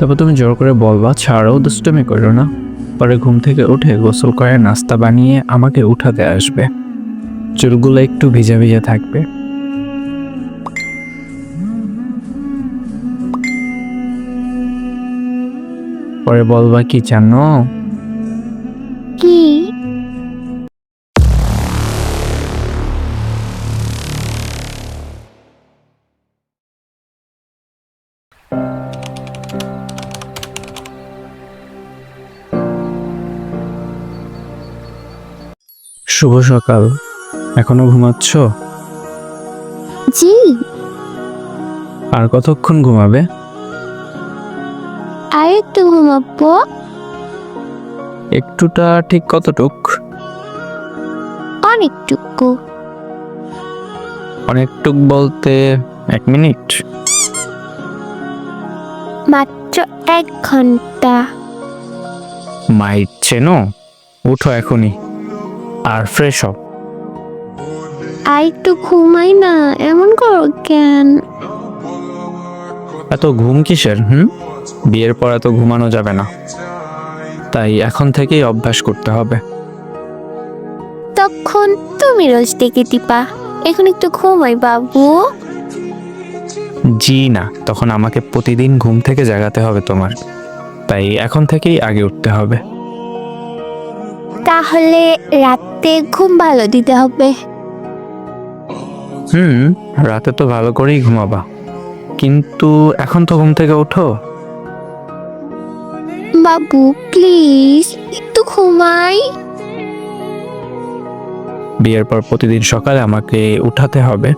তারপর তুমি জোর করে বলবা ছাড়াও দুষ্টমি করো না। পরে ঘুম থেকে উঠে গোসল করে নাস্তা বানিয়ে আমাকে উঠাতে আসবে। চুলগুলো একটু ভিজা ভিজা থাকবে। পরে বলবা, কি জানো শুভ সকাল। এখনও ঘুমাচ্ছ? জি। আর কতক্ষণ ঘুমাবে? আর একটু ঘুমাবো। একটুটা ঠিক কতটুক? অনেকটুকু। অনেকটুক বলতে এক মিনিট। মাত্র এক ঘণ্টা। মাইট চেনো? উঠো এখনই। আর ফ্রেশ হও আর একটু ঘুমাই না এমন করো কেন? এত ঘুম কিসের হুম? বিয়ের পর এত ঘুমানো যাবে না। তাই এখন থেকেই অভ্যাস করতে হবে। তখন তুমি রোজ ডেকে দিবা। এখন একটু ঘুমাই বাবু। জি না তখন আমাকে প্রতিদিন ঘুম থেকে জাগাতে হবে তোমার। তাই এখন থেকেই আগে উঠতে হবে। তাহলে রাতে ঘুম ভালো দিতে হবে? হুম রাতে তো ভালো করেই ঘুমাবা। কিন্তু এখন তো ঘুম থেকে ওঠো। বাবু প্লিজ একটু ঘুমাই। বিয়ের পর প্রতিদিন সকালে আমাকে উঠাতে হবে।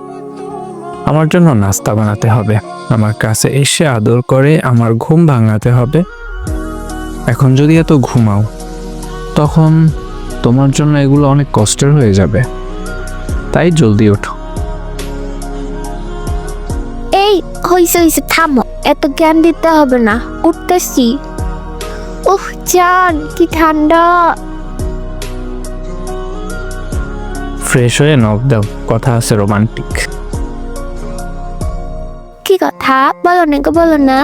আমার জন্য নাস্তা বানাতে হবে। আমার কাছে এসে আদর করে আমার ঘুম ভাঙাতে হবে। এখন যদি এত ঘুমাও তখন তোমার জন্য এগুলো অনেক কষ্টের হয়ে যাবে। তাই জলদি ওঠো। এই হইছে হইছে থামো। এত জ্ঞান দিতে হবে না। উঠতেছি। উহ জান কি ঠান্ডা। ফ্রেশ হয়ে নখ দাও। কথা আছে রোমান্টিক কি কথা? বলো না গো বলো না।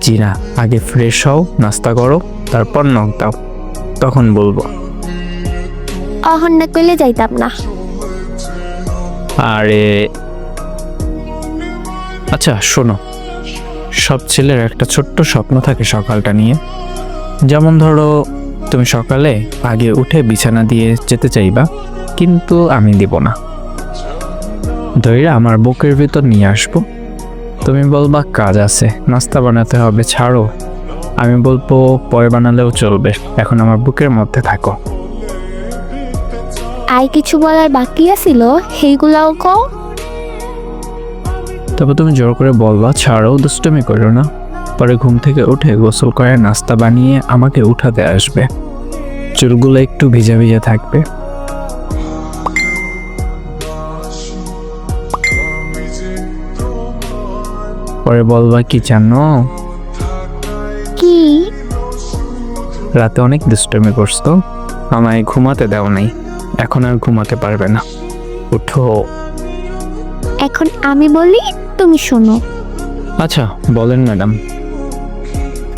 জি না আগে ফ্রেশ হও নাস্তা করো। তারপর নখ দাও তখন বলব। অহন না কইলে যাইতাম না। আরে আচ্ছা শোনো। সব ছেলের একটা ছোট্ট স্বপ্ন থাকে সকালটা নিয়ে। যেমন ধরো তুমি সকালে আগে উঠে বিছানা দিয়ে যেতে চাইবা কিন্তু আমি দিব না। ধৈর্য আমার বুকের ভিতর নিয়ে আসব। তুমি বলবা কাজ আছে নাস্তা বানাতে হবে ছাড়ো। আমি বলব পরে বানালেও চলবে। এখন আমার বুকের মধ্যে থাকো। আর কিছু বলার বাকি আছিল? সেইগুলাও কও। তবে তুমি জোর করে বলবা ছাড়াও দুষ্টমি করো না। পরে ঘুম থেকে উঠে গোসল করে নাস্তা বানিয়ে আমাকে উঠাতে আসবে। চুলগুলো একটু ভিজা ভিজা থাকবে। পরে বলবা কি জানো? রাতে অনেক দুষ্টমি করছ আমায় ঘুমাতে দাও নাই। এখন আর ঘুমাতে পারবে না। উঠো। এখন আমি বলি তুমি শোনো। আচ্ছা বলেন ম্যাডাম।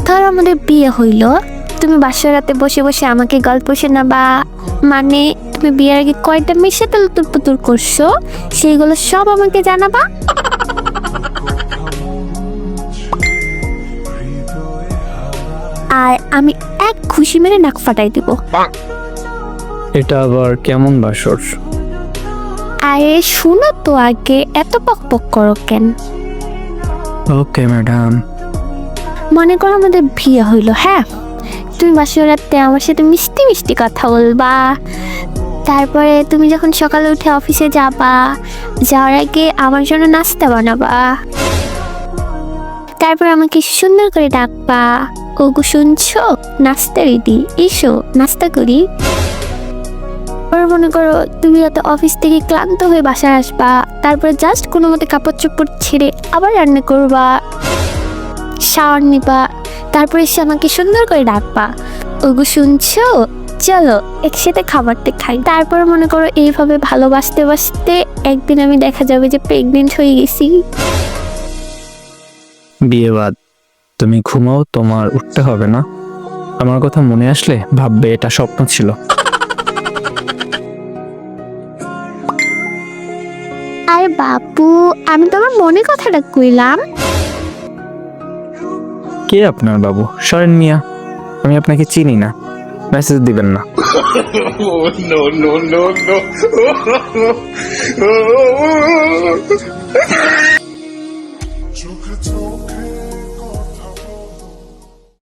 ধর আমাদের বিয়ে হইল। তুমি বাসার রাতে বসে বসে আমাকে গল্প শোনাবা। মানে তুমি বিয়ের আগে কয়টা মেশে তুলতুর পুতুর করছ? সেইগুলো সব আমাকে জানাবা। আর আমি খুশি মেরে নাক ফাটাই দিব। এটা আবার কেমন বাসর? আরে শুনো তো আগে এত পক পক করো কেন? Okay madam. মনে করো আমাদের বিয়ে হইল হ্যাঁ? তুমি বাসর রাতে আমার সাথে মিষ্টি মিষ্টি কথা বলবা। তারপরে তুমি যখন সকালে উঠে অফিসে যাবা যাওয়ার আগে আমার জন্য নাস্তা বানাবা। তারপর আমাকে সুন্দর করে ডাকবা। ওগো, শুনছো? নাস্তা রেডি এসো, নাস্তা করি। এবার মনে করো, তুমি এত অফিস থেকে ক্লান্ত হয়ে বাসায় আসবা। তারপর জাস্ট কোনো মতে কাপড় চোপড় ছেড়ে আবার রান্না করবা। শাওয়ার নিবা। তারপরে এসে আমাকে সুন্দর করে ডাকবা। ওগো, শুনছো? চলো, একসাথে খাবারটা খাই। তারপর মনে করো, এইভাবে ভালোবাসতে বাসতে একদিন আমি দেখা যাবে যে প্রেগনেন্ট হয়ে গেছি। বিয়ে বাদ তুমি ঘুমাও তোমার উঠতে হবে না আমার কথা মনে আসলে ভাববে এটা স্বপ্ন ছিল আরে বাপু আমি তোমার মনে কথাটা কইলাম কে আপনার বাবু সরেন মিয়া আমি আপনাকে চিনি না মেসেজ দিবেন না to talk.